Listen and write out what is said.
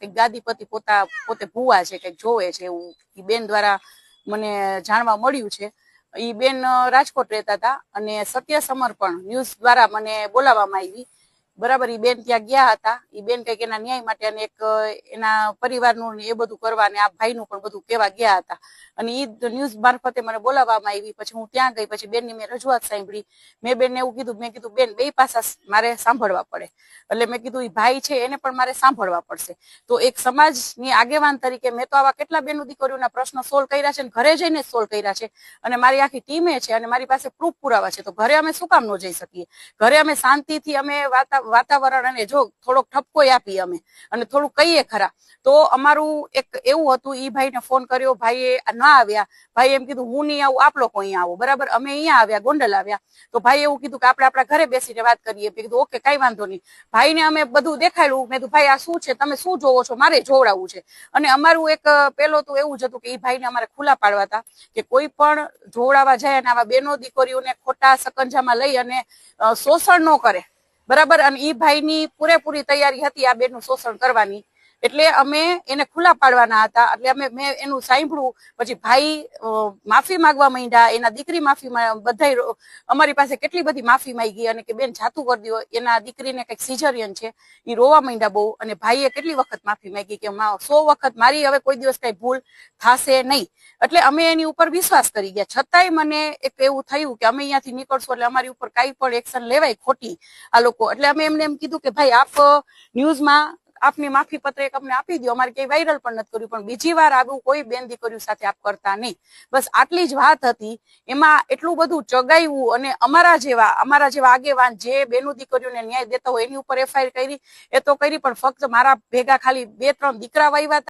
કંઈક ગાદીપતિ પોતા પોતે ભૂવા છે, કંઈક જોવે છે એવું. એ બેન દ્વારા મને જાણવા મળ્યું છે. એ બેન રાજકોટ રહેતા હતા અને સત્ય સમર્પણ ન્યૂઝ દ્વારા મને બોલાવવામાં આવી. બરાબર, ઈ બેન ત્યાં ગયા હતા. એ બેન કંઈક એના ન્યાય માટે અને એક એના પરિવારનું એ બધું કરવા અને આ ભાઈનું પણ બધું કહેવા ગયા હતા. અને ઈ ન્યૂઝ મારફતે મને બોલાવવામાં આવી. પછી હું ત્યાં ગઈ, પછી બેનની મેં રજૂઆત સાંભળી. મેં બેનને એવું કીધું, મેં કીધું, બેન, બે પાસા મારે સાંભળવા પડે. એટલે મેં કીધું એ ભાઈ છે, એને પણ મારે સાંભળવા પડશે. તો એક સમાજની આગેવાન તરીકે મેં તો આવા કેટલા બેનો દીકરીઓના પ્રશ્નો સોલ્વ કર્યા છે અને ઘરે જઈને સોલ્વ કર્યા છે. અને મારી આખી ટીમે છે અને મારી પાસે પ્રૂફ પુરાવા છે. તો ઘરે અમે શું કામ ન જઈ શકીએ? ઘરે અમે શાંતિથી અમે વાતા- વાતાવરણ અને જો થોડોક ઠપકો આપીએ અમે. અને થોડું કહીએ ખરા. તો અમારું એક એવું હતું, ઈ ભાઈને ફોન કર્યો. ભાઈએ ના આવ્યા. ભાઈ એમ કીધું, હું નહીં આવું આપ લોકો અહીંયા આવો. બરાબર? અમે અહીંયા આવ્યા, ગોંડલ આવ્યા. તો ભાઈ એવું કીધું કે, આપણે આપણા ઘરે બેસીને વાત કરીએ. કીધું, ઓકે, કઈ વાંધો નહીં. ભાઈને અમે બધું દેખાડ્યું. મેં કીધું, ભાઈ, આ શું છે? તમે શું જોવો છો? મારે જોવડાવવું છે. અને અમારું એક પેલો તો એવું જ હતું કે એ ભાઈને અમારે ખુલ્લા પાડવા હતા કે કોઈ પણ જોવડાવવા જાય અને આવા બેનો દીકરીઓને ખોટા સકંજામાં લઈ અને શોષણ ન કરે. બરાબર? અને ઈ ભાઈની પૂરેપૂરી તૈયારી હતી આ બેનનું શોષણ કરવાની. એટલે અમે એને ખુલ્લા પાડવાના હતા. એટલે અમે, મેં એનું સાંભળ્યું. પછી ભાઈ માફી માંગવા માંડ્યા. એના દીકરી માફી બધા અમારી પાસે કેટલી બધી માફી માંગી અને કે બેન જાતું કરી દ્યો. એના દીકરીને કંઈક સિઝરિયન છે. એ રોવા માંડ્યા બહુ. અને ભાઈએ કેટલી વખત માફી માંગી કે સો વખત મારી હવે કોઈ દિવસ કઈ ભૂલ થશે નહીં. એટલે અમે એની ઉપર વિશ્વાસ કરી ગયા. છતાંય મને એક એવું થયું કે અમે અહીંયાથી નીકળશું એટલે અમારી ઉપર કાંઈ પણ એક્શન લેવાય ખોટી આ લોકો. એટલે અમે એમને એમ કીધું કે, ભાઈ, આપ ન્યૂઝમાં આપની માફી પત્ર એક અમને આપી દો અમારે ક્યાંય વાયરલ પણ નથી કર્યું, પણ બીજી વાર આવું કોઈ બેન દીકરીઓ સાથે આપ કરતા નહીં. બસ આટલી જ વાત હતી. એમાં એટલું બધું ચગાવ્યું અને અમારા જેવા અમારા જેવા આગેવાન જે બેનો દીકરીઓને ન્યાય દેતા હોય એની ઉપર એફઆઈઆર કરી, એ તો કરી, પણ ફક્ત મારા ભેગા ખાલી બે ત્રણ દીકરા હતા.